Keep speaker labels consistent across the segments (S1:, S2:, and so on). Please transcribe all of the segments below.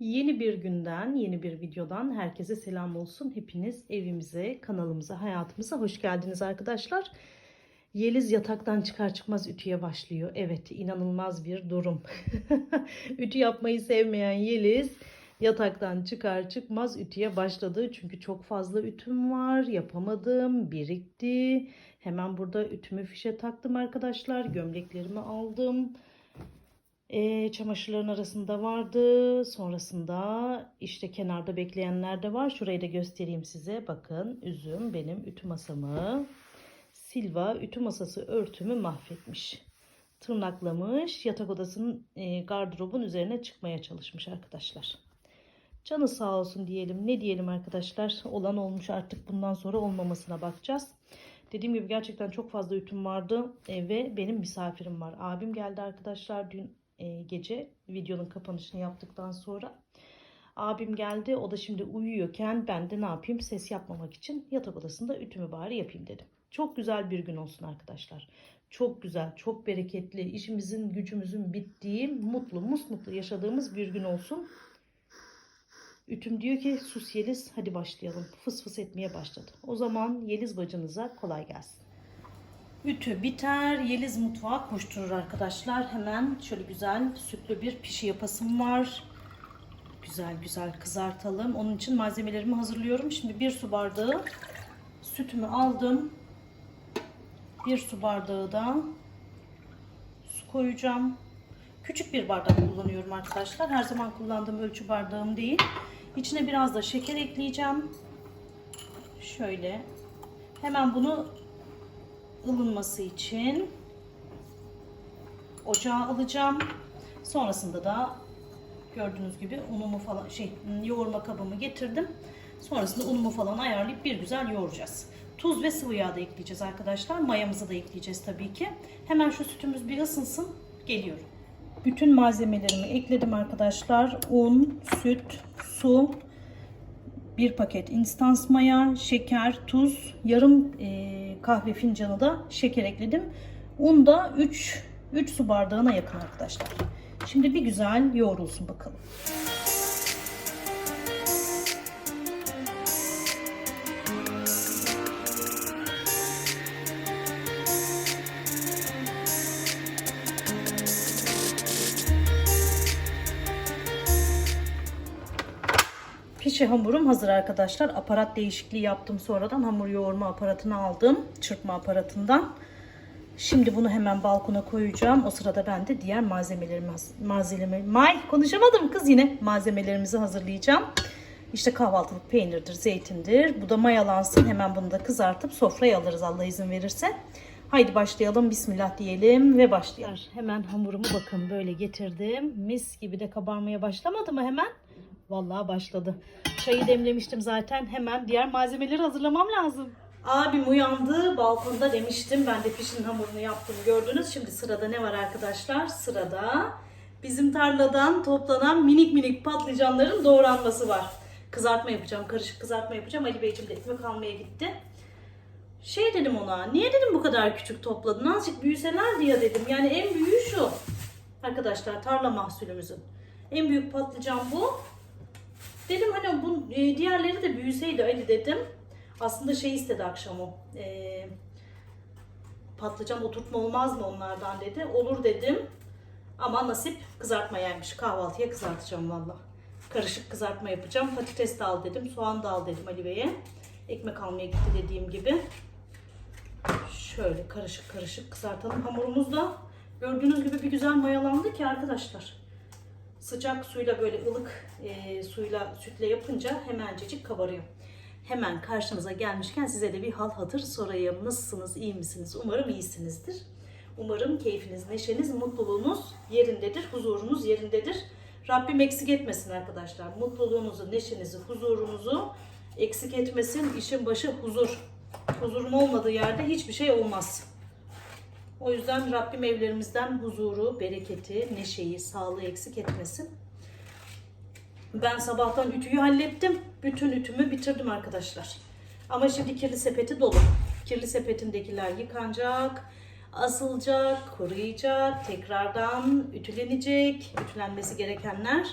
S1: Yeni bir günden, yeni bir videodan herkese selam olsun. Hepiniz evimize, kanalımıza, hayatımıza hoş geldiniz arkadaşlar. Yeliz yataktan çıkar çıkmaz ütüye başlıyor. Evet, inanılmaz bir durum. Ütü yapmayı sevmeyen Yeliz yataktan çıkar çıkmaz ütüye başladı. Çünkü çok fazla ütüm var, yapamadım, birikti. Hemen burada ütümü fişe taktım arkadaşlar. Gömleklerimi aldım. E, çamaşırların arasında vardı. Sonrasında işte kenarda bekleyenler de var. Şurayı da göstereyim size. Bakın üzüm benim ütü masamı. Silva ütü masası örtümü mahvetmiş. Tırnaklamış. Yatak odasının e, gardırobun üzerine çıkmaya çalışmış arkadaşlar. Canı sağ olsun diyelim. Ne diyelim arkadaşlar? Olan olmuş artık bundan sonra olmamasına bakacağız. Dediğim gibi gerçekten çok fazla ütüm vardı e, ve benim misafirim var. Abim geldi arkadaşlar dün e, gece videonun kapanışını yaptıktan sonra. Abim geldi. O da şimdi uyuyorken ben de ne yapayım ses yapmamak için yatak odasında ütümü bari yapayım dedim. Çok güzel bir gün olsun arkadaşlar. Çok güzel, çok bereketli, işimizin, gücümüzün bittiği, mutlu, musmutlu yaşadığımız bir gün olsun. Ütüm diyor ki sus Yeliz hadi başlayalım. Fıs fıs etmeye başladı. O zaman Yeliz bacınıza kolay gelsin. Ütü biter. Yeliz mutfağa koşturur arkadaşlar. Hemen şöyle güzel sütlü bir pişi yapasım var. Güzel güzel kızartalım. Onun için malzemelerimi hazırlıyorum. Şimdi bir su bardağı sütümü aldım. Bir su bardağı da su koyacağım. Küçük bir bardak kullanıyorum arkadaşlar. Her zaman kullandığım ölçü bardağım değil. İçine biraz da şeker ekleyeceğim. Şöyle. Hemen bunu ılınması için ocağa alacağım. Sonrasında da gördüğünüz gibi unumu falan şey yoğurma kabımı getirdim. Sonrasında unumu falan ayarlayıp bir güzel yoğuracağız. Tuz ve sıvı yağ da ekleyeceğiz arkadaşlar. Mayamızı da ekleyeceğiz tabii ki. Hemen şu sütümüz bir ısınsın. Geliyorum. Bütün malzemelerimi ekledim arkadaşlar. Un, süt, su, bir paket instans maya, şeker, tuz, yarım e, kahve fincanı da şeker ekledim. Un da 3 3 su bardağına yakın arkadaşlar. Şimdi bir güzel yoğrulsun bakalım. Pişi hamurum hazır arkadaşlar. Aparat değişikliği yaptım sonradan. Hamur yoğurma aparatını aldım. Çırpma aparatından. Şimdi bunu hemen balkona koyacağım. O sırada ben de diğer malzemelerimi malzeme may konuşamadım kız yine. Malzemelerimizi hazırlayacağım. İşte kahvaltılık peynirdir, zeytindir. Bu da mayalansın. Hemen bunu da kızartıp sofraya alırız Allah izin verirse. Haydi başlayalım. Bismillah diyelim ve başlayalım. Hemen hamurumu bakın böyle getirdim. Mis gibi de kabarmaya başlamadı mı hemen? Vallahi başladı. Çayı demlemiştim zaten. Hemen diğer malzemeleri hazırlamam lazım. Abim uyandı. Balkonda demiştim. Ben de pişin hamurunu yaptım gördünüz. Şimdi sırada ne var arkadaşlar? Sırada bizim tarladan toplanan minik minik patlıcanların doğranması var. Kızartma yapacağım. Karışık kızartma yapacağım. Ali Beyciğim de ekmek almaya gitti. Şey dedim ona. Niye dedim bu kadar küçük topladın? Azıcık büyüselerdi ya dedim. Yani en büyüğü şu. Arkadaşlar tarla mahsulümüzün. En büyük patlıcan bu. Dedim hani bu e, diğerleri de büyüseydi Ali dedim. Aslında şey istedi akşam o. E, patlıcan oturtma olmaz mı onlardan dedi. Olur dedim. Ama nasip kızartma yermiş. Kahvaltıya kızartacağım valla. Karışık kızartma yapacağım. Patates de al dedim. Soğan da al dedim Ali Bey'e. Ekmek almaya gitti dediğim gibi. Şöyle karışık karışık kızartalım. Hamurumuz da gördüğünüz gibi bir güzel mayalandı ki arkadaşlar sıcak suyla böyle ılık e, suyla sütle yapınca hemencecik kabarıyor. Hemen karşınıza gelmişken size de bir hal hatır sorayım. Nasılsınız, iyi misiniz? Umarım iyisinizdir. Umarım keyfiniz, neşeniz, mutluluğunuz yerindedir, huzurunuz yerindedir. Rabbim eksik etmesin arkadaşlar. Mutluluğunuzu, neşenizi, huzurunuzu eksik etmesin. İşin başı huzur. Huzurun olmadığı yerde hiçbir şey olmaz. O yüzden Rabbim evlerimizden huzuru, bereketi, neşeyi, sağlığı eksik etmesin. Ben sabahtan ütüyü hallettim. Bütün ütümü bitirdim arkadaşlar. Ama şimdi kirli sepeti dolu. Kirli sepetindekiler yıkanacak, asılacak, kuruyacak, tekrardan ütülenecek, ütülenmesi gerekenler.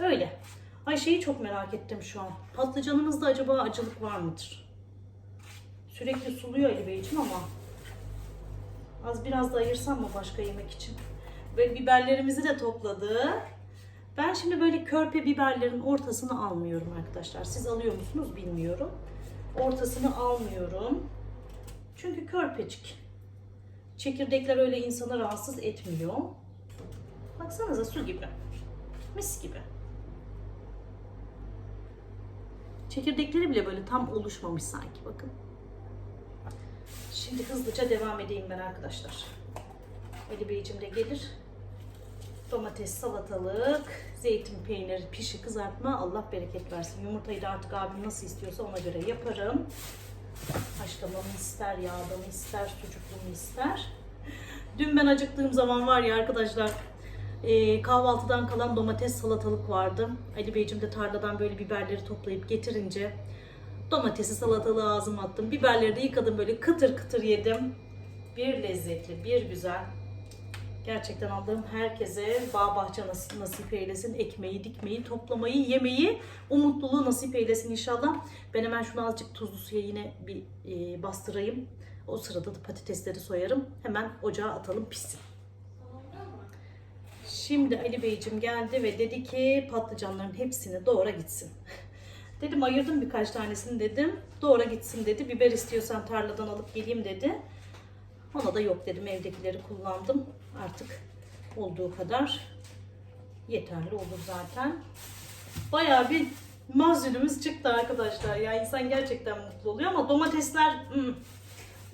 S1: Öyle. Ay şeyi çok merak ettim şu an. Patlıcanınızda acaba acılık var mıdır? Sürekli suluyor Ali Beyciğim ama az biraz da ayırsam mı başka yemek için? Ve biberlerimizi de topladık. Ben şimdi böyle körpe biberlerin ortasını almıyorum arkadaşlar. Siz alıyor musunuz bilmiyorum. Ortasını almıyorum. Çünkü körpecik. Çekirdekler öyle insanı rahatsız etmiyor. Baksanıza su gibi. Mis gibi. Çekirdekleri bile böyle tam oluşmamış sanki bakın. Şimdi hızlıca devam edeyim ben arkadaşlar. Ali Beyciğim de gelir. Domates, salatalık, zeytin peyniri, pişi, kızartma. Allah bereket versin. Yumurtayı da artık abim nasıl istiyorsa ona göre yaparım. Haşlamamı ister, yağda ister, sucuklu mu ister. Dün ben acıktığım zaman var ya arkadaşlar e, kahvaltıdan kalan domates salatalık vardı. Ali Beyciğim de tarladan böyle biberleri toplayıp getirince domatesi salatalığı ağzıma attım. Biberleri de yıkadım böyle kıtır kıtır yedim. Bir lezzetli, bir güzel. Gerçekten Allah'ım herkese bağ bahçe nas- nasip eylesin. Ekmeği, dikmeyi, toplamayı, yemeyi, o mutluluğu nasip eylesin inşallah. Ben hemen şunu azıcık tuzlu suya yine bir e, bastırayım. O sırada da patatesleri soyarım. Hemen ocağa atalım pişsin. Şimdi Ali Beyciğim geldi ve dedi ki patlıcanların hepsini doğra gitsin. dedim ayırdım birkaç tanesini dedim. Doğra gitsin dedi. Biber istiyorsan tarladan alıp geleyim dedi. Ona da yok dedim evdekileri kullandım. Artık olduğu kadar yeterli olur zaten. Bayağı bir mahsulümüz çıktı arkadaşlar. Ya insan gerçekten mutlu oluyor ama domatesler hmm,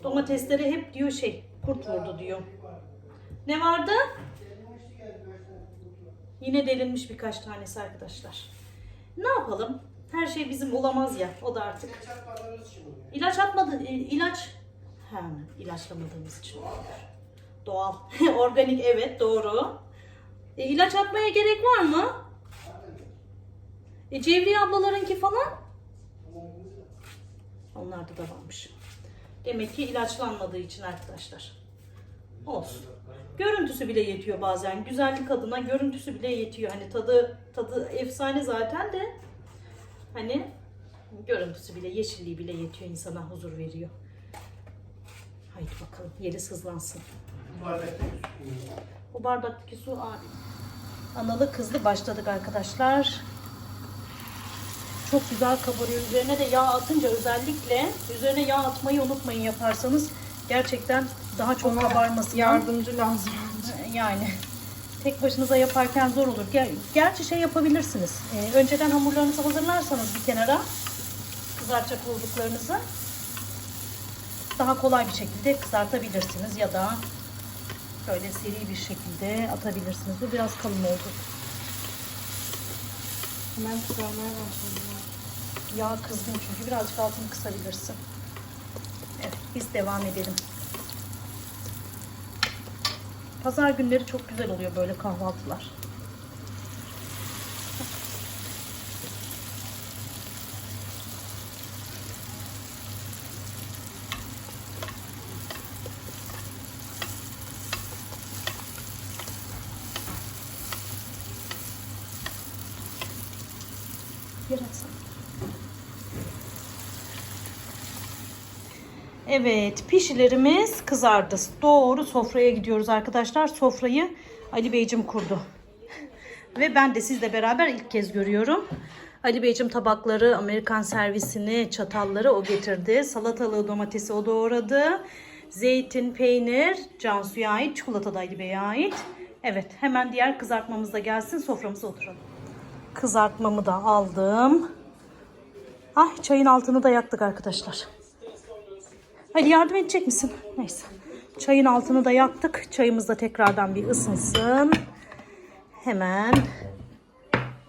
S1: domatesleri hep diyor şey kurt vurdu diyor. Ne vardı? Yine delinmiş birkaç tanesi arkadaşlar. Ne yapalım? Her şey bizim olamaz ya. O da artık. İlaç atmadı. e, ilaç He, ilaçlamadığımız için. Doğal. Organik evet doğru. E, ilaç atmaya gerek var mı? E, Cevriye ablalarınki falan? Onlarda da varmış. Demek ki ilaçlanmadığı için arkadaşlar. Olsun. Görüntüsü bile yetiyor bazen. Güzellik adına görüntüsü bile yetiyor. Hani tadı tadı efsane zaten de hani görüntüsü bile yeşilliği bile yetiyor insana huzur veriyor. Haydi bakalım Yeliz hızlansın. O bardaktaki su abi. Analı kızlı başladık arkadaşlar. Çok güzel kabarıyor. Üzerine de yağ atınca özellikle üzerine yağ atmayı unutmayın yaparsanız gerçekten daha çok
S2: Ona
S1: kabarması
S2: Yardımcı lazım.
S1: yani tek başınıza yaparken zor olur. Ger- Gerçi şey yapabilirsiniz. Ee, önceden hamurlarınızı hazırlarsanız bir kenara kızartacak olduklarınızı daha kolay bir şekilde kızartabilirsiniz ya da böyle seri bir şekilde atabilirsiniz. Bu biraz kalın oldu.
S2: Hemen kızarmaya başladı.
S1: Yağ kızgın çünkü birazcık altını kısabilirsin. Evet biz devam edelim. Pazar günleri çok güzel oluyor böyle kahvaltılar. Yer atsana. Evet pişilerimiz kızardı. Doğru sofraya gidiyoruz arkadaşlar. Sofrayı Ali Beyciğim kurdu. Ve ben de sizle beraber ilk kez görüyorum. Ali Beyciğim tabakları, Amerikan servisini, çatalları o getirdi. Salatalığı, domatesi o doğradı. Zeytin, peynir, Cansu'ya ait, çikolata da Ali Bey'e ait. Evet hemen diğer kızartmamız da gelsin soframıza oturalım. Kızartmamı da aldım. Ah çayın altını da yaktık arkadaşlar. Hadi yardım edecek misin? Neyse. Çayın altını da yaktık. Çayımız da tekrardan bir ısınsın. Hemen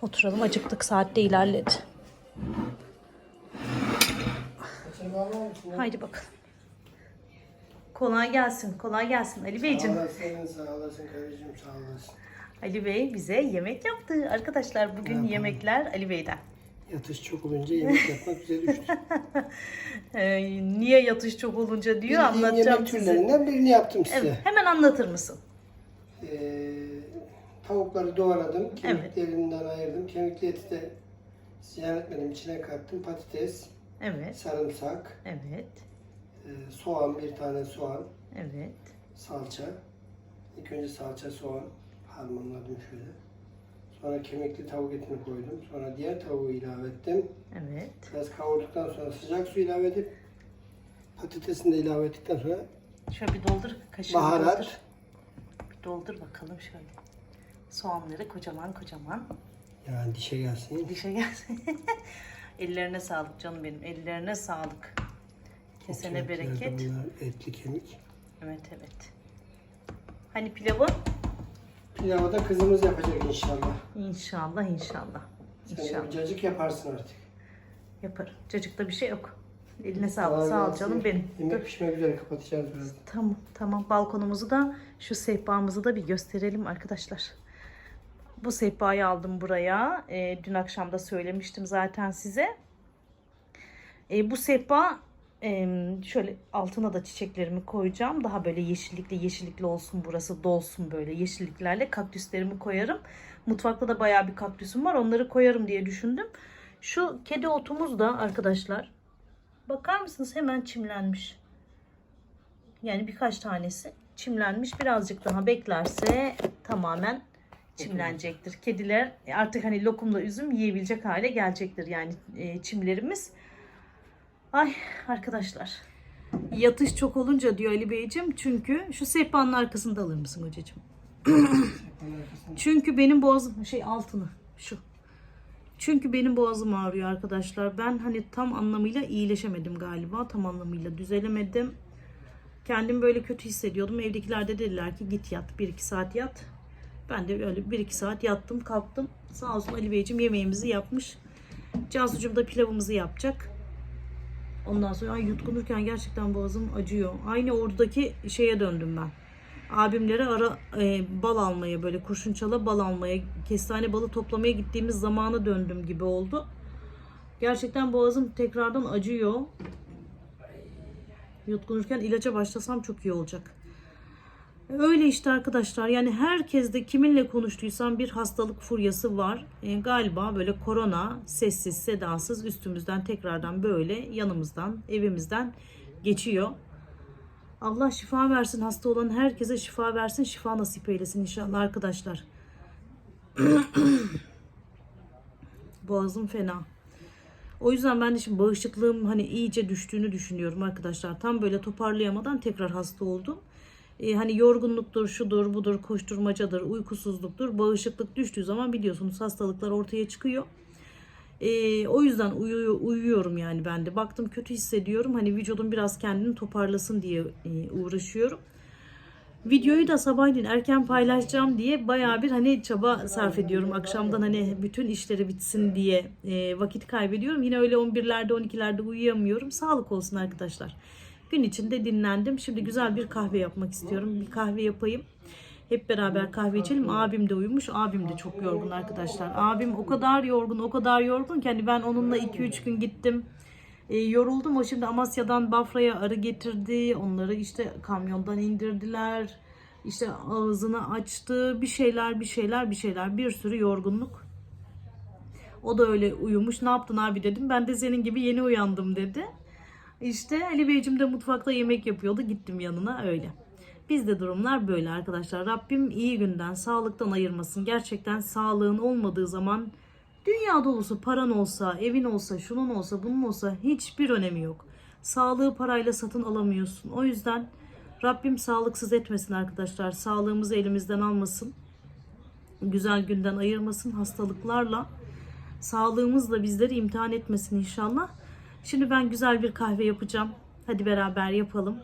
S1: oturalım. Acıktık. Saat de ilerledi. Haydi bakalım. Kolay gelsin. Kolay gelsin Ali
S3: Sağ
S1: Beyciğim.
S3: olasın, sağ olasın karıcığım, sağ olasın.
S1: Ali Bey bize yemek yaptı. Arkadaşlar bugün yemekler Ali Bey'den.
S3: Yatış çok olunca yemek yapmak bize düştü.
S1: Ee, niye yatış çok olunca diyor
S3: Bildiğim
S1: anlatacağım
S3: yemek
S1: size.
S3: türlerinden birini yaptım size.
S1: Evet, hemen anlatır mısın?
S3: Ee, Tavukları doğradım. Kemiklerinden ayırdım. Kemikli eti de ziyan etmedim. içine kattım. Patates,
S1: Evet.
S3: sarımsak,
S1: Evet.
S3: e, soğan, bir tane soğan,
S1: Evet.
S3: salça. İlk önce salça, soğan harmanladım şöyle. Sonra kemikli tavuk etini koydum. Sonra diğer tavuğu ilave ettim.
S1: Evet.
S3: Biraz kavurduktan sonra sıcak su ilave edip patatesini de ilave ettikten sonra
S1: Şöyle bir doldur. Kaşığı doldur.
S3: baharat.
S1: Bir doldur bakalım şöyle. Soğanları kocaman kocaman.
S3: Yani dişe gelsin.
S1: Dişe gelsin. Ellerine sağlık canım benim. Ellerine sağlık. Kesene bereket.
S3: Bunlar etli kemik.
S1: Evet evet. Hani pilavı?
S3: Pilavı da kızımız yapacak inşallah.
S1: İnşallah inşallah.
S3: Sen de
S1: İnşallah.
S3: bir cacık yaparsın artık.
S1: Yaparım. Cacıkta bir şey yok. Eline sağlık. Sağ ol canım benim. Dur.
S3: Yemek pişmek üzere kapatacağız biraz.
S1: Tamam tamam balkonumuzu da şu sehpamızı da bir gösterelim arkadaşlar. Bu sehpayı aldım buraya. Ee, dün akşam da söylemiştim zaten size. Ee, bu sehpa şöyle altına da çiçeklerimi koyacağım. Daha böyle yeşillikli yeşillikli olsun burası dolsun böyle yeşilliklerle kaktüslerimi koyarım. Mutfakta da bayağı bir kaktüsüm var. Onları koyarım diye düşündüm. Şu kedi otumuz da arkadaşlar bakar mısınız hemen çimlenmiş. Yani birkaç tanesi çimlenmiş. Birazcık daha beklerse tamamen çimlenecektir. Kediler artık hani lokumla üzüm yiyebilecek hale gelecektir yani e, çimlerimiz. Ay arkadaşlar. Yatış çok olunca diyor Ali Beyciğim. Çünkü şu sehpanın arkasında alır mısın hocacığım? Çünkü benim boğazım şey altını şu. Çünkü benim boğazım ağrıyor arkadaşlar. Ben hani tam anlamıyla iyileşemedim galiba. Tam anlamıyla düzelemedim. Kendimi böyle kötü hissediyordum. Evdekiler de dediler ki git yat. 1-2 saat yat. Ben de öyle 1-2 saat yattım kalktım. Sağ olsun Ali Beyciğim yemeğimizi yapmış. Cansucuğum da pilavımızı yapacak. Ondan sonra ay yutkunurken gerçekten boğazım acıyor. Aynı oradaki şeye döndüm ben. Abimlere ara e, bal almaya böyle kurşun çala bal almaya kestane balı toplamaya gittiğimiz zamana döndüm gibi oldu. Gerçekten boğazım tekrardan acıyor. Yutkunurken ilaca başlasam çok iyi olacak. Öyle işte arkadaşlar yani herkeste kiminle konuştuysam bir hastalık furyası var. E, galiba böyle korona sessiz sedasız üstümüzden tekrardan böyle yanımızdan evimizden geçiyor. Allah şifa versin hasta olan herkese şifa versin şifa nasip eylesin inşallah arkadaşlar. Boğazım fena. O yüzden ben de şimdi bağışıklığım hani iyice düştüğünü düşünüyorum arkadaşlar. Tam böyle toparlayamadan tekrar hasta oldum. Ee, hani yorgunluktur, şudur, budur, koşturmacadır, uykusuzluktur. Bağışıklık düştüğü zaman biliyorsunuz hastalıklar ortaya çıkıyor. Ee, o yüzden uyu- uyuyorum yani ben de. Baktım kötü hissediyorum. Hani vücudum biraz kendini toparlasın diye e, uğraşıyorum. Videoyu da sabahleyin erken paylaşacağım diye bayağı bir hani çaba sarf ediyorum. Akşamdan hani bütün işleri bitsin diye e, vakit kaybediyorum. Yine öyle 11'lerde 12'lerde uyuyamıyorum. Sağlık olsun arkadaşlar. Gün içinde dinlendim. Şimdi güzel bir kahve yapmak istiyorum. Bir kahve yapayım. Hep beraber kahve içelim. Abim de uyumuş. Abim de çok yorgun arkadaşlar. Abim o kadar yorgun, o kadar yorgun ki hani ben onunla 2-3 gün gittim. E, yoruldum. O şimdi Amasya'dan Bafra'ya arı getirdi. Onları işte kamyondan indirdiler. İşte ağzını açtı. Bir şeyler, bir şeyler, bir şeyler. Bir sürü yorgunluk. O da öyle uyumuş. Ne yaptın abi dedim. Ben de senin gibi yeni uyandım dedi. İşte Ali Beyciğim de mutfakta yemek yapıyordu. Gittim yanına öyle. Bizde durumlar böyle arkadaşlar. Rabbim iyi günden, sağlıktan ayırmasın. Gerçekten sağlığın olmadığı zaman dünya dolusu paran olsa, evin olsa, şunun olsa, bunun olsa hiçbir önemi yok. Sağlığı parayla satın alamıyorsun. O yüzden Rabbim sağlıksız etmesin arkadaşlar. Sağlığımızı elimizden almasın. Güzel günden ayırmasın hastalıklarla. Sağlığımızla bizleri imtihan etmesin inşallah. Şimdi ben güzel bir kahve yapacağım. Hadi beraber yapalım.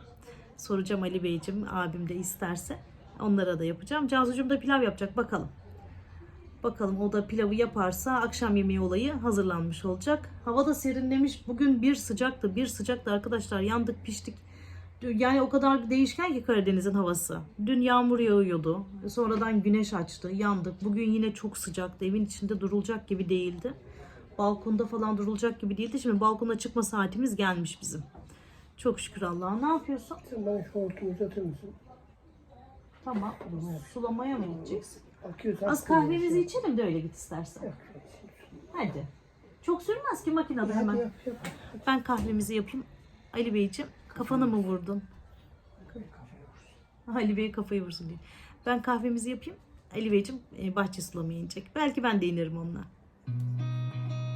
S1: Soracağım Ali Beyciğim, abim de isterse. Onlara da yapacağım. Cansucuğum da pilav yapacak bakalım. Bakalım o da pilavı yaparsa akşam yemeği olayı hazırlanmış olacak. Hava da serinlemiş. Bugün bir sıcaktı, bir sıcaktı arkadaşlar. Yandık, piştik. Yani o kadar değişken ki Karadeniz'in havası. Dün yağmur yağıyordu. Sonradan güneş açtı. Yandık. Bugün yine çok sıcaktı. Evin içinde durulacak gibi değildi. Balkonda falan durulacak gibi değildi. Şimdi balkona çıkma saatimiz gelmiş bizim. Çok şükür Allah'a. Ne yapıyorsun?
S3: Sen bana şu hortumu uzatır mısın?
S1: Tamam. Sulamaya mı gideceksin?
S3: Bakıyoruz.
S1: Az kahvemizi içelim de öyle git istersen. Hadi. Çok sürmez ki makinede hemen.
S3: Hadi yap yap.
S1: Ben kahvemizi yapayım. Ali Beyciğim kafana mı vurdun? Ali Bey kafayı vursun diye. Ben kahvemizi yapayım. Ali Beyciğim e, bahçe sulamaya inecek. Belki ben de inerim onunla.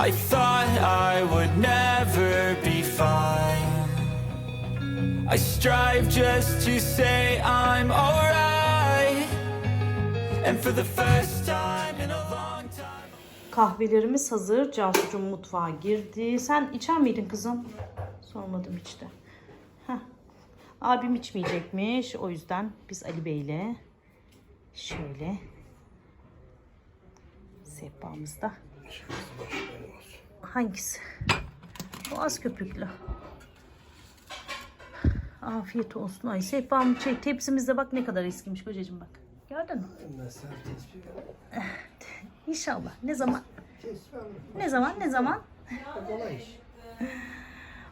S4: I thought I would never be fine. I strive just to say I'm alright. And for the first time in a long time.
S1: Kahvelerimiz hazır. Cansucuğum mutfağa girdi. Sen içer miydin kızım? Sormadım içti. Heh. Abim içmeyecekmiş. O yüzden biz Ali Bey'le şöyle sehpamızda hangisi? Bu az köpüklü. Afiyet olsun. Ay sehpam şey tepsimizde bak ne kadar eskimiş kocacığım bak. Gördün mü?
S3: Vereyim.
S1: İnşallah. Ne zaman? Ne zaman? Ne zaman?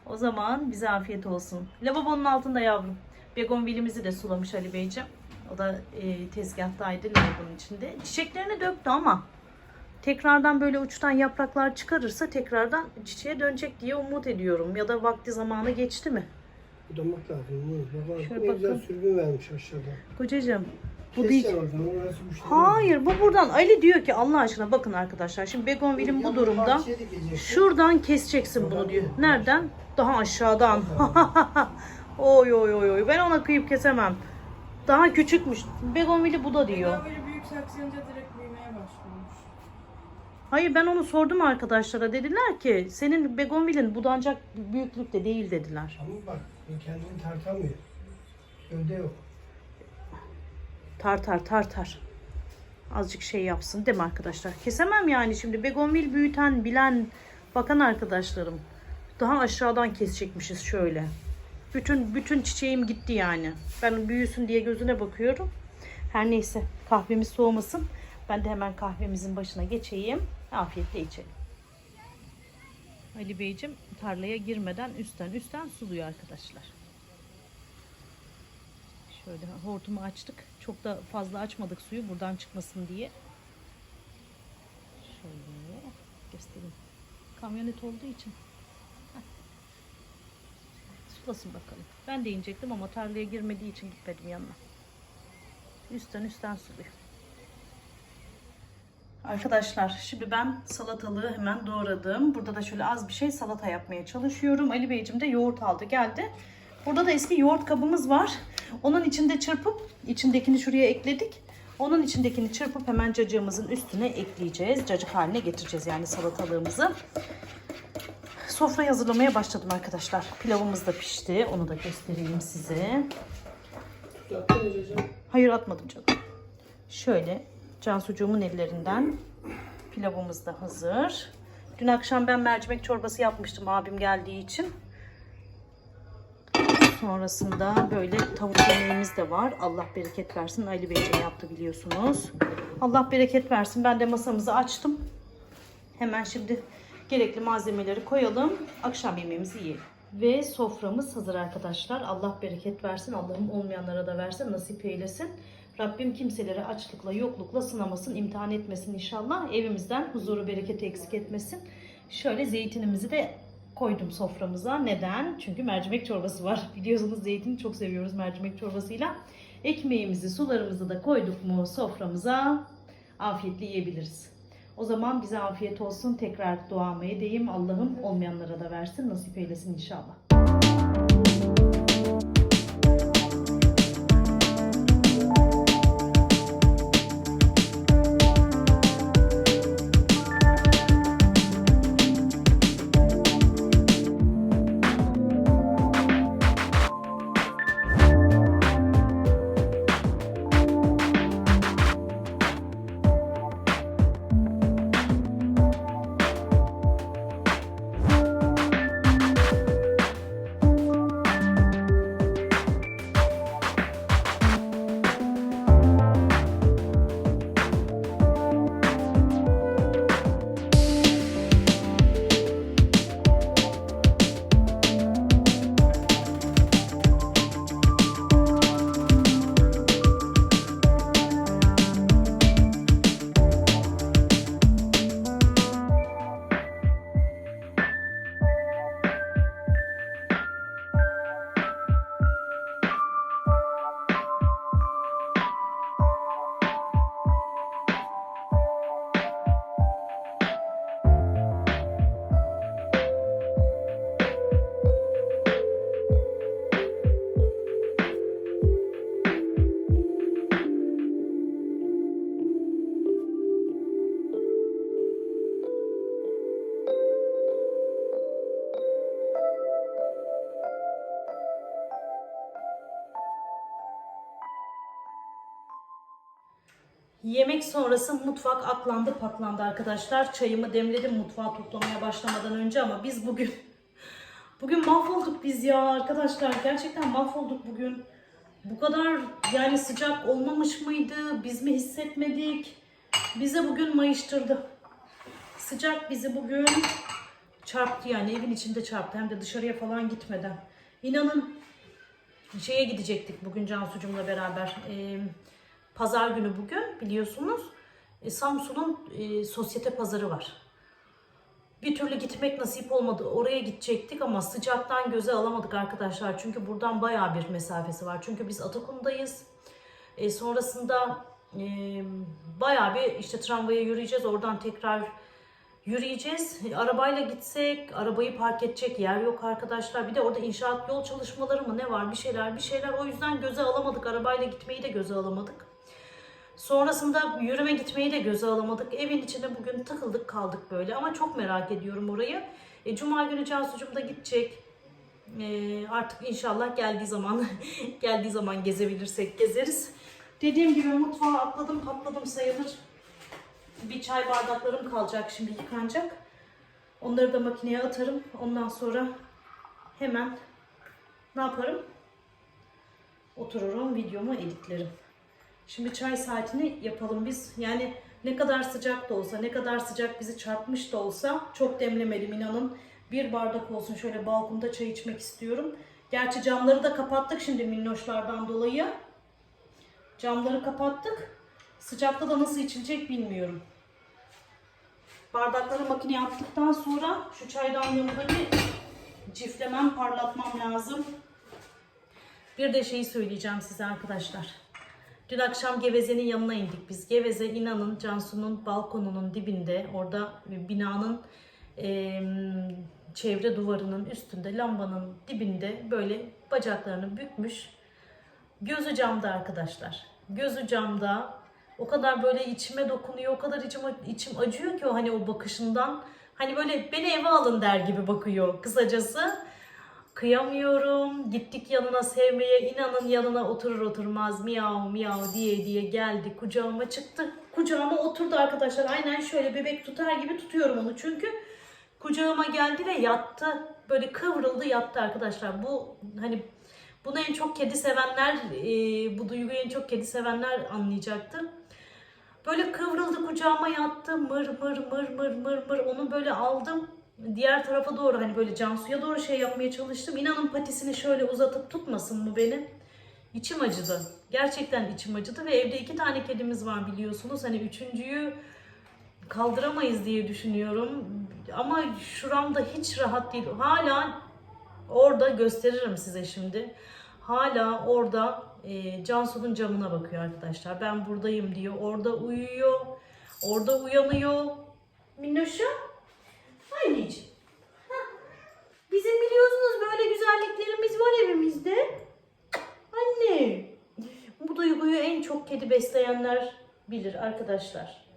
S1: O zaman bize afiyet olsun. Lavabonun altında yavrum. Begonvilimizi de sulamış Ali Beyciğim. O da e, tezgahtaydı lavabonun içinde. Çiçeklerini döktü ama tekrardan böyle uçtan yapraklar çıkarırsa tekrardan çiçeğe dönecek diye umut ediyorum. Ya da vakti zamanı geçti mi?
S3: Budamak lazım. Baba
S1: Şöyle
S3: ne güzel
S1: bakın.
S3: sürgün vermiş aşağıda.
S1: Kocacığım bu
S3: Kes
S1: değil.
S3: sen oradan. Orası bu şey.
S1: Hayır bu buradan Ali diyor ki Allah aşkına bakın arkadaşlar. Şimdi begonvilin bu durumda şuradan keseceksin bunu diyor. Nereden? Daha aşağıdan. oy oy oy oy. Ben ona kıyıp kesemem. Daha küçükmüş. Begonvili bu da diyor.
S2: Böyle büyük saksayınca direkt.
S1: Hayır ben onu sordum arkadaşlara. Dediler ki senin begonvilin budanacak büyüklükte değil dediler.
S3: Ama bak kendini tartamıyor. Gövde yok.
S1: Tartar tartar. Azıcık şey yapsın değil mi arkadaşlar? Kesemem yani şimdi. Begonvil büyüten, bilen, bakan arkadaşlarım. Daha aşağıdan kesecekmişiz şöyle. Bütün bütün çiçeğim gitti yani. Ben büyüsün diye gözüne bakıyorum. Her neyse kahvemiz soğumasın. Ben de hemen kahvemizin başına geçeyim. Afiyetle içelim. Ali Beyciğim tarlaya girmeden üstten üstten suluyor arkadaşlar. Şöyle hortumu açtık. Çok da fazla açmadık suyu buradan çıkmasın diye. Şöyle göstereyim. Kamyonet olduğu için. Sulasın bakalım. Ben de inecektim ama tarlaya girmediği için gitmedim yanına. Üstten üstten suluyor. Arkadaşlar şimdi ben salatalığı hemen doğradım. Burada da şöyle az bir şey salata yapmaya çalışıyorum. Ali Beyciğim de yoğurt aldı geldi. Burada da eski yoğurt kabımız var. Onun içinde çırpıp içindekini şuraya ekledik. Onun içindekini çırpıp hemen cacığımızın üstüne ekleyeceğiz. Cacık haline getireceğiz yani salatalığımızı. Sofrayı hazırlamaya başladım arkadaşlar. Pilavımız da pişti. Onu da göstereyim size. Hayır atmadım canım. Şöyle Cansucuğumun ellerinden pilavımız da hazır. Dün akşam ben mercimek çorbası yapmıştım abim geldiği için. Sonrasında böyle tavuk yemeğimiz de var. Allah bereket versin. Ali Beyciğim yaptı biliyorsunuz. Allah bereket versin. Ben de masamızı açtım. Hemen şimdi gerekli malzemeleri koyalım. Akşam yemeğimizi yiyelim. Ve soframız hazır arkadaşlar. Allah bereket versin. Allah'ım olmayanlara da versin. Nasip eylesin. Rabbim kimseleri açlıkla, yoklukla sınamasın, imtihan etmesin inşallah. Evimizden huzuru, bereketi eksik etmesin. Şöyle zeytinimizi de koydum soframıza. Neden? Çünkü mercimek çorbası var. Biliyorsunuz zeytini çok seviyoruz mercimek çorbasıyla. Ekmeğimizi, sularımızı da koyduk mu soframıza afiyetle yiyebiliriz. O zaman bize afiyet olsun. Tekrar duamı edeyim. Allah'ım olmayanlara da versin. Nasip eylesin inşallah. Yemek sonrası mutfak aklandı paklandı arkadaşlar. Çayımı demledim mutfağı toplamaya başlamadan önce ama biz bugün bugün mahvolduk biz ya arkadaşlar. Gerçekten mahvolduk bugün. Bu kadar yani sıcak olmamış mıydı? Biz mi hissetmedik? Bize bugün mayıştırdı. Sıcak bizi bugün çarptı yani evin içinde çarptı hem de dışarıya falan gitmeden. İnanın şeye gidecektik bugün Cansu'cumla beraber. Ee, pazar günü bugün biliyorsunuz. E, Samsun'un e, sosyete pazarı var. Bir türlü gitmek nasip olmadı. Oraya gidecektik ama sıcaktan göze alamadık arkadaşlar. Çünkü buradan bayağı bir mesafesi var. Çünkü biz Atakum'dayız. E, sonrasında e, bayağı bir işte tramvaya yürüyeceğiz. Oradan tekrar yürüyeceğiz. E, arabayla gitsek arabayı park edecek yer yok arkadaşlar. Bir de orada inşaat yol çalışmaları mı ne var bir şeyler bir şeyler. O yüzden göze alamadık. Arabayla gitmeyi de göze alamadık. Sonrasında yürüme gitmeyi de göze alamadık. Evin içinde bugün takıldık kaldık böyle ama çok merak ediyorum orayı. E, Cuma günü Cansu'cum da gidecek. E, artık inşallah geldiği zaman geldiği zaman gezebilirsek gezeriz. Dediğim gibi mutfağa atladım patladım sayılır. Bir çay bardaklarım kalacak şimdi yıkanacak. Onları da makineye atarım. Ondan sonra hemen ne yaparım? Otururum videomu editlerim. Şimdi çay saatini yapalım biz. Yani ne kadar sıcak da olsa, ne kadar sıcak bizi çarpmış da olsa çok demlemedim inanın. Bir bardak olsun şöyle balkonda çay içmek istiyorum. Gerçi camları da kapattık şimdi minnoşlardan dolayı. Camları kapattık. Sıcakta da nasıl içilecek bilmiyorum. Bardakları makineye attıktan sonra şu çaydanlığımı da bir ciflemem, parlatmam lazım. Bir de şeyi söyleyeceğim size arkadaşlar. Dün akşam Geveze'nin yanına indik biz. Geveze inanın Cansu'nun balkonunun dibinde orada binanın eee, çevre duvarının üstünde lambanın dibinde böyle bacaklarını bükmüş. Gözü camda arkadaşlar. Gözü camda. O kadar böyle içime dokunuyor. O kadar içim, içim acıyor ki o hani o bakışından. Hani böyle beni eve alın der gibi bakıyor kısacası. Kıyamıyorum. Gittik yanına sevmeye. inanın yanına oturur oturmaz miyav miyav diye diye geldi. Kucağıma çıktı. Kucağıma oturdu arkadaşlar. Aynen şöyle bebek tutar gibi tutuyorum onu. Çünkü kucağıma geldi ve yattı. Böyle kıvrıldı yattı arkadaşlar. Bu hani bunu en çok kedi sevenler, e, bu duyguyu en çok kedi sevenler anlayacaktır. Böyle kıvrıldı kucağıma yattı. Mır mır mır mır mır mır. Onu böyle aldım. Diğer tarafa doğru hani böyle Cansu'ya doğru şey yapmaya çalıştım. İnanın patisini şöyle uzatıp tutmasın mı beni? İçim acıdı. Gerçekten içim acıdı ve evde iki tane kedimiz var biliyorsunuz. Hani üçüncüyü kaldıramayız diye düşünüyorum. Ama şuramda hiç rahat değil. Hala orada gösteririm size şimdi. Hala orada e, Cansu'nun camına bakıyor arkadaşlar. Ben buradayım diyor. Orada uyuyor. Orada uyanıyor. Minnoşum. Anneciğim. Hah. Bizim biliyorsunuz böyle güzelliklerimiz var evimizde. Anne. Bu duyguyu en çok kedi besleyenler bilir arkadaşlar.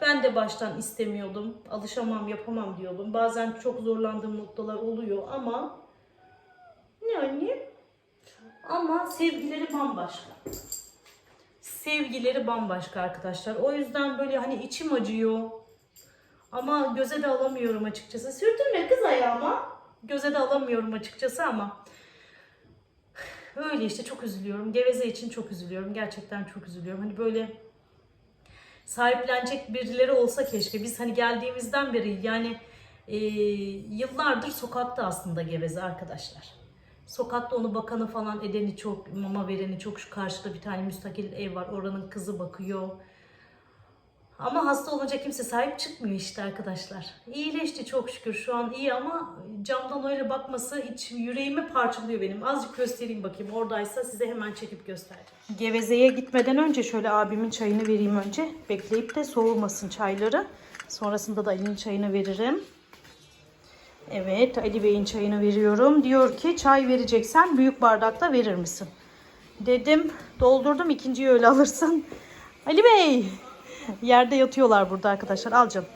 S1: Ben de baştan istemiyordum. Alışamam, yapamam diyordum. Bazen çok zorlandığım noktalar oluyor ama ne anne? Ama sevgileri bambaşka. Sevgileri bambaşka arkadaşlar. O yüzden böyle hani içim acıyor. Ama göze de alamıyorum açıkçası. Sürtünme kız ayağıma. Göze de alamıyorum açıkçası ama öyle işte çok üzülüyorum. Geveze için çok üzülüyorum. Gerçekten çok üzülüyorum. Hani böyle sahiplenecek birileri olsa keşke. Biz hani geldiğimizden beri yani e, yıllardır sokakta aslında Geveze arkadaşlar. Sokakta onu bakanı falan edeni çok, mama vereni çok. Şu karşıda bir tane müstakil ev var. Oranın kızı bakıyor. Ama hasta olunca kimse sahip çıkmıyor işte arkadaşlar. İyileşti çok şükür. Şu an iyi ama camdan öyle bakması iç yüreğimi parçalıyor benim. Azıcık göstereyim bakayım. Oradaysa size hemen çekip göstereceğim. Geveze'ye gitmeden önce şöyle abimin çayını vereyim önce. Bekleyip de soğumasın çayları. Sonrasında da Ali'nin çayını veririm. Evet Ali Bey'in çayını veriyorum. Diyor ki çay vereceksen büyük bardakta verir misin? Dedim doldurdum ikinciyi öyle alırsın. Ali Bey yerde yatıyorlar burada arkadaşlar al canım.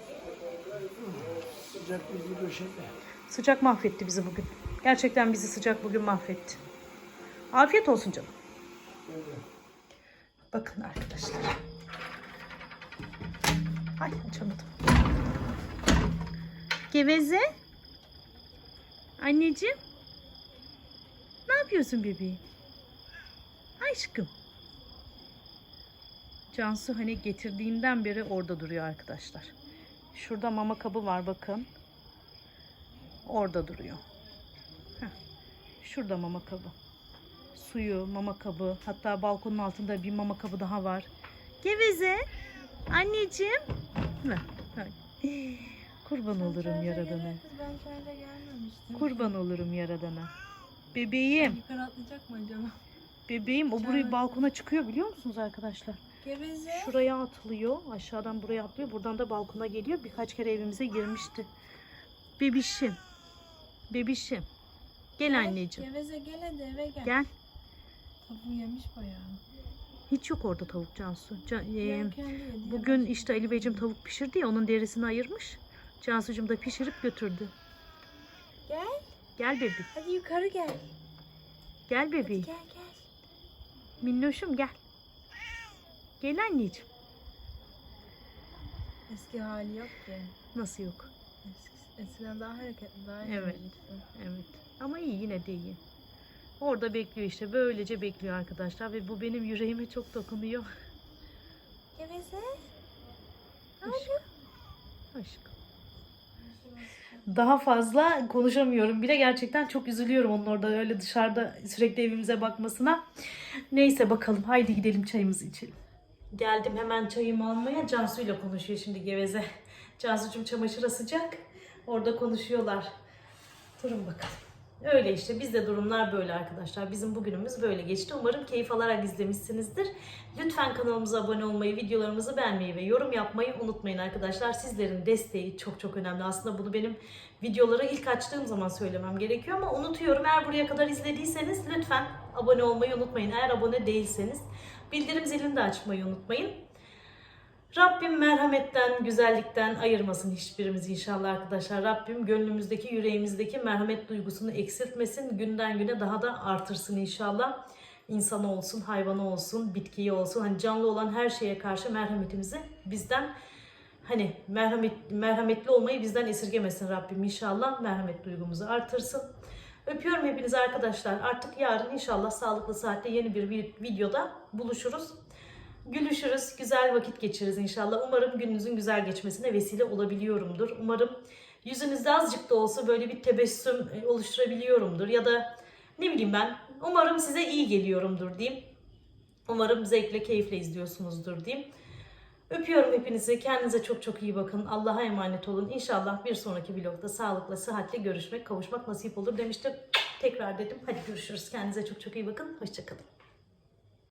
S3: Sıcak bir döşekle.
S1: Sıcak mahvetti bizi bugün. Gerçekten bizi sıcak bugün mahvetti. Afiyet olsun canım. Bakın arkadaşlar. Ay açamadım. Geveze. Anneciğim. Ne yapıyorsun bebeğim? Aşkım. Cansu hani getirdiğinden beri orada duruyor arkadaşlar. Şurada mama kabı var bakın. Orada duruyor. Heh. Şurada mama kabı. Suyu, mama kabı. Hatta balkonun altında bir mama kabı daha var. Geveze. Anneciğim. Kurban olurum yaradana.
S2: Ben şöyle gelmemiştim.
S1: Kurban olurum yaradana. Bebeğim.
S2: Yukarı atlayacak mı acaba?
S1: Bebeğim o burayı balkona çıkıyor biliyor musunuz arkadaşlar?
S2: Geveze.
S1: Şuraya atlıyor. Aşağıdan buraya atlıyor. Buradan da balkona geliyor. Birkaç kere evimize girmişti. Bebişim. Bebişim. Gel anneciğim.
S2: Geveze gel hadi eve gel.
S1: Gel.
S2: Tavuğu yemiş bayağı.
S1: Hiç yok orada tavuk Cansu. Can, e, bugün işte Ali Beyciğim tavuk pişirdi ya onun derisini ayırmış. Cansu'cum da pişirip götürdü.
S2: Gel.
S1: Gel bebeğim.
S2: Hadi yukarı gel.
S1: Gel bebeğim.
S2: Gel gel.
S1: Minnoşum gel. Gel anneciğim.
S2: Eski hali yok ki.
S1: Nasıl yok?
S2: Eski, eskiden daha hareketli, daha
S1: Evet.
S2: eğlenceli.
S1: Evet. Ama iyi yine de iyi. Orada bekliyor işte. Böylece bekliyor arkadaşlar. Ve bu benim yüreğime çok dokunuyor.
S2: Geveze.
S1: Aşkım. Aşkım. Daha fazla konuşamıyorum bile. Gerçekten çok üzülüyorum onun orada öyle dışarıda sürekli evimize bakmasına. Neyse bakalım. Haydi gidelim çayımızı içelim. Geldim hemen çayımı almaya. Cansu ile konuşuyor şimdi geveze. Cansu'cum çamaşır asacak. Orada konuşuyorlar. Durun bakalım. Öyle işte bizde durumlar böyle arkadaşlar. Bizim bugünümüz böyle geçti. Umarım keyif alarak izlemişsinizdir. Lütfen kanalımıza abone olmayı, videolarımızı beğenmeyi ve yorum yapmayı unutmayın arkadaşlar. Sizlerin desteği çok çok önemli. Aslında bunu benim videoları ilk açtığım zaman söylemem gerekiyor ama unutuyorum. Eğer buraya kadar izlediyseniz lütfen abone olmayı unutmayın. Eğer abone değilseniz bildirim zilini de açmayı unutmayın. Rabbim merhametten, güzellikten ayırmasın hiçbirimizi inşallah arkadaşlar. Rabbim gönlümüzdeki, yüreğimizdeki merhamet duygusunu eksiltmesin. Günden güne daha da artırsın inşallah. İnsanı olsun, hayvanı olsun, bitkiye olsun. Hani canlı olan her şeye karşı merhametimizi bizden hani merhamet, merhametli olmayı bizden esirgemesin Rabbim inşallah. Merhamet duygumuzu artırsın. Öpüyorum hepinizi arkadaşlar. Artık yarın inşallah sağlıklı saatte yeni bir vi- videoda buluşuruz. Gülüşürüz, güzel vakit geçiririz inşallah. Umarım gününüzün güzel geçmesine vesile olabiliyorumdur. Umarım yüzünüzde azıcık da olsa böyle bir tebessüm e, oluşturabiliyorumdur. Ya da ne bileyim ben, umarım size iyi geliyorumdur diyeyim. Umarım zevkle, keyifle izliyorsunuzdur diyeyim. Öpüyorum hepinizi. Kendinize çok çok iyi bakın. Allah'a emanet olun. İnşallah bir sonraki vlogda sağlıkla, sıhhatle görüşmek, kavuşmak nasip olur demiştim. Tekrar dedim. Hadi görüşürüz. Kendinize çok çok iyi bakın. Hoşçakalın.